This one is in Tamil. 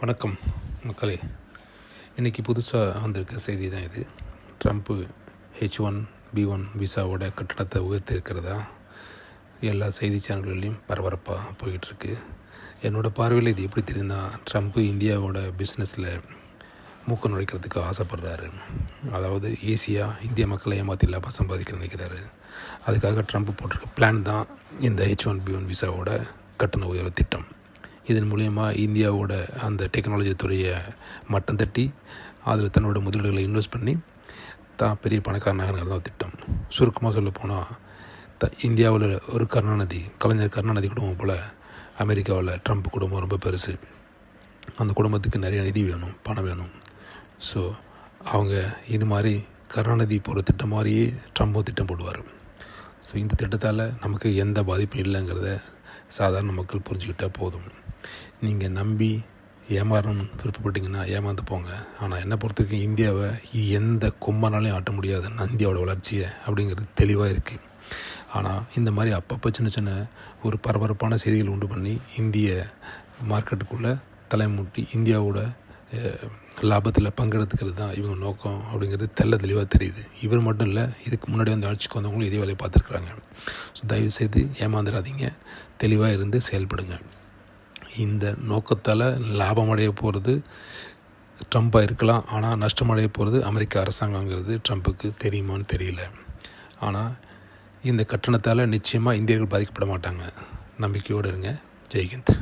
வணக்கம் மக்களே. இன்றைக்கி புதுசாக வந்திருக்க செய்தி தான் இது. Trump H one B one விசாவோட கட்டணத்தை உயர்த்திருக்கிறதா எல்லா செய்தி சேனல்கள்லையும் பரபரப்பாக போயிட்டுருக்கு. என்னோடய பார்வையில் இது எப்படி தெரியுதுன்னா ட்ரம்ப்பு இந்தியாவோட பிஸ்னஸில் மூக்க நுழைக்கிறதுக்கு ஆசைப்படுறாரு. அதாவது ஈஸியாக இந்திய மக்களை ஏமாற்றி லாபம் சம்பாதிக்க நினைக்கிறாரு. அதுக்காக ட்ரம்ப் போட்டிருக்க பிளான் தான் இந்த ஹெச் ஒன் பி ஒன் விசாவோட கட்டண உயர்வு திட்டம். இதன் மூலயமா இந்தியாவோட அந்த டெக்னாலஜி துறையை மட்டம் தட்டி அதில் தன்னோட முதலீடுகளை இன்வெஸ்ட் பண்ணி தான் பெரிய பணக்காரனாக நடந்த திட்டம். சுருக்கமாக சொல்ல போனால் த இந்தியாவில் ஒரு கருணாநிதி கலைஞர் கருணாநிதி குடும்பம் போல் அமெரிக்காவில் ட்ரம்ப் குடும்பம் ரொம்ப பெருசு. அந்த குடும்பத்துக்கு நிறைய நிதி வேணும் பணம் வேணும். ஸோ அவங்க இது மாதிரி கருணாநிதி போகிற திட்டம் மாதிரியே ட்ரம்பும் திட்டம் போடுவார். ஸோ இந்த திட்டத்தால் நமக்கு எந்த பாதிப்பும் இல்லைங்கிறத சாதாரண மக்கள் புரிஞ்சுக்கிட்டால் போதும். நீங்கள் நம்பி ஏமாறணும்னு விருப்பப்பட்டீங்கன்னா ஏமாந்து போங்க. ஆனால் என்னை பொறுத்தவரைக்கும் இந்தியாவை எந்த கொம்பனாலையும் ஆட்ட முடியாது. இந்தியாவோட வளர்ச்சியை அப்படிங்கிறது தெளிவாக இருக்குது ஆனால் இந்த மாதிரி அப்பப்போ சின்ன சின்ன ஒரு பரபரப்பான செய்திகள் உண்டு பண்ணி இந்திய மார்க்கெட்டுக்குள்ளே தலைமூட்டி இந்தியாவோட லாபத்தில் பங்கெடுத்துக்கிறது தான் இவங்க நோக்கம் அப்படிங்கிறது தெல்ல தெளிவாக தெரியுது. இவர் மட்டும் இல்லை இதுக்கு முன்னாடி வந்து ஆட்சிக்கு வந்தவங்களும் இதே வேலையை பார்த்துருக்குறாங்க. ஸோ தயவுசெய்து ஏமாந்துடாதீங்க. தெளிவாக இருந்து செயல்படுங்க. இந்த நோக்கத்தால் லாபம் அடைய போகிறது ட்ரம்ப்பாக இருக்கலாம். ஆனால் நஷ்டம் அடைய போகிறது அமெரிக்க அரசாங்கங்கிறது ட்ரம்ப்புக்கு தெரியுமான்னு தெரியல. ஆனால் இந்த கட்டணத்தால் நிச்சயமாக இந்தியர்கள் பாதிக்கப்பட மாட்டாங்க. நம்பிக்கையோடு இருங்க. ஜெய்ஹிந்த்.